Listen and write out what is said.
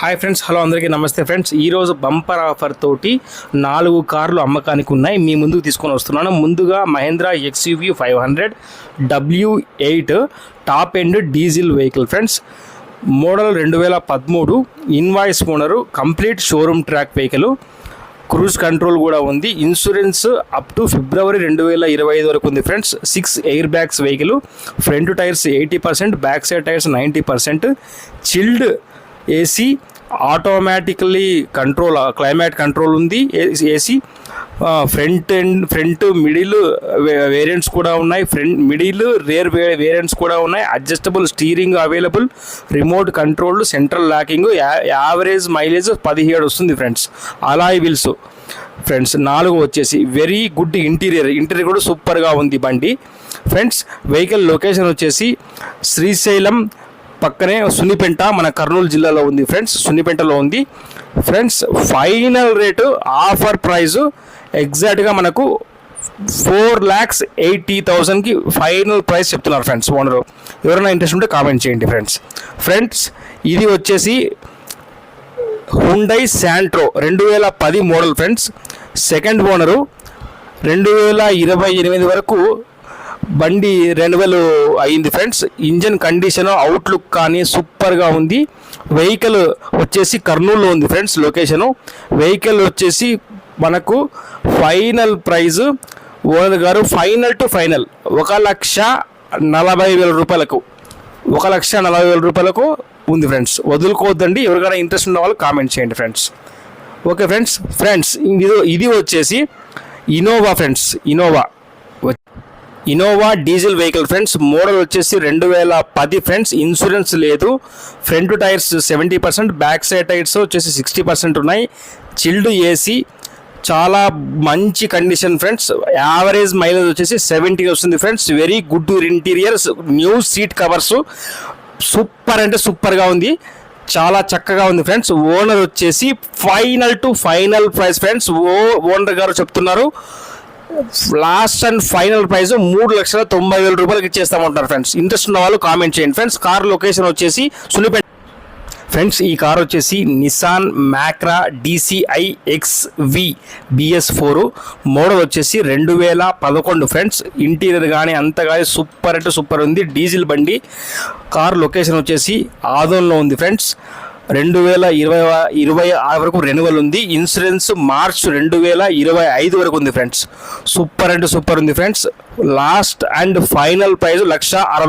Hi friends hello అందరికీ నమస్తే friends. ఈరోజు బంపర్ ఆఫర్ తోటి నాలుగు కార్లు అమ్మకానికి ఉన్నాయి. మీ ముందుకు తీసుకొని వస్తున్నాను. ముందుగా Mahindra XUV five hundred W eight top end diesel vehicle friends. Model రెండు వేల పదమూడు invoice owner complete showroom track vehicle. Cruise control కూడా ఉంది. ఇన్సూరెన్స్ అప్ టు ఫిబ్రవరి రెండు వేల ఇరవై ఐదు వరకు ఉంది friends. Six airbags vehicle front tyres eighty percent back side tyres ninety percent. Chilled AC automatically control climate control ఉంది. AC front and front middle variants కూడా ఉన్నాయి. ఫ్రంట్ మిడిల్ రేర్ వేరియంట్స్ కూడా ఉన్నాయి. Adjustable steering available remote control central locking average mileage పదిహేడు వస్తుంది friends Alai wills friends నాలుగు వచ్చేసి very good interior interior కూడా సూపర్గా ఉంది బండి. ఫ్రెండ్స్ వెహికల్ లొకేషన్ వచ్చేసి శ్రీశైలం పక్కనే సున్నిపెంట మన కర్నూలు జిల్లాలో ఉంది ఫ్రెండ్స్ సున్నిపెంటలో ఉంది. Friends final rate offer price ఎగ్జాక్ట్గా మనకు ఫోర్ ల్యాక్స్ ఎయిటీ థౌజండ్కి ఫైనల్ ప్రైస్ చెప్తున్నారు ఫ్రెండ్స్ ఓనరు. ఎవరైనా ఇంట్రెస్ట్ ఉంటే కామెంట్ చేయండి ఫ్రెండ్స్. ఫ్రెండ్స్ ఇది వచ్చేసి హుండై శాంట్రో రెండు వేల పది మోడల్ ఫ్రెండ్స్. సెకండ్ ఓనరు రెండు వేల ఇరవై ఎనిమిది వరకు బండి రెన్యువల్ అయింది ఫ్రెండ్స్. ఇంజన్ కండిషన్ అవుట్లుక్ కానీ సూపర్గా ఉంది. వెహికల్ వచ్చేసి కర్నూలులో ఉంది ఫ్రెండ్స్ లొకేషను. వెహికల్ వచ్చేసి మనకు ఫైనల్ ప్రైజ్ ఓనర్ గారు ఫైనల్ టు ఫైనల్ ఒక లక్ష నలభై వేల రూపాయలకు ఒక లక్ష నలభై వేల రూపాయలకు ఉంది ఫ్రెండ్స్. వదులుకోవద్దండి ఎవరికైనా ఇంట్రెస్ట్ ఉన్న వాళ్ళు కామెంట్ చేయండి ఫ్రెండ్స్. ఓకే ఫ్రెండ్స్ ఫ్రెండ్స్ ఇది ఇది వచ్చేసి Innova friends Innova Innova diesel vehicle friends model వచ్చేసి రెండు వేల పది ఫ్రెండ్స్ ఇన్సూరెన్స్ లేదు. Front tyres seventy percent back side tyres వచ్చేసి సిక్స్టీ పర్సెంట్ ఉన్నాయి. చిల్డ్ ఏసీ చాలా మంచి కండిషన్ ఫ్రెండ్స్ యావరేజ్ మైలేజ్ వచ్చేసి సెవెంటీ వస్తుంది friends very good interiors new seat covers super అంటే సూపర్గా ఉంది. చాలా చక్కగా ఉంది ఫ్రెండ్స్ ఓనర్ వచ్చేసి final to final price friends oh owner గారు చెప్తున్నారు. లాస్ట్ అండ్ ఫైనల్ ప్రైస్ మూడు లక్షల తొంభై వేల రూపాయలకి ఇచ్చేస్తామంటారు ఫ్రెండ్స్. ఇంట్రెస్ట్ ఉన్న వాళ్ళు కామెంట్ చేయండి ఫ్రెండ్స్. కార్ లొకేషన్ వచ్చేసి సులిపేట ఫ్రెండ్స్ ఈ కార్ వచ్చేసి Nissan Micra DCI X V BS four model వచ్చేసి రెండు వేల పదకొండు ఫ్రెండ్స్. ఇంటీరియర్ కానీ అంత కానీ సూపర్ అంటే సూపర్ ఉంది. డీజిల్ బండి. కార్ లొకేషన్ వచ్చేసి ఆదోన్లో ఉంది ఫ్రెండ్స్. రెండు వేల ఇరవై ఇరవై ఆరు వరకు రెన్యువల్ ఉంది. ఇన్సూరెన్స్ మార్చ్ రెండు వేల ఇరవై ఐదు వరకు ఉంది ఫ్రెండ్స్ సూపర్ అంటే సూపర్ ఉంది friends last and final price లక్ష అరవై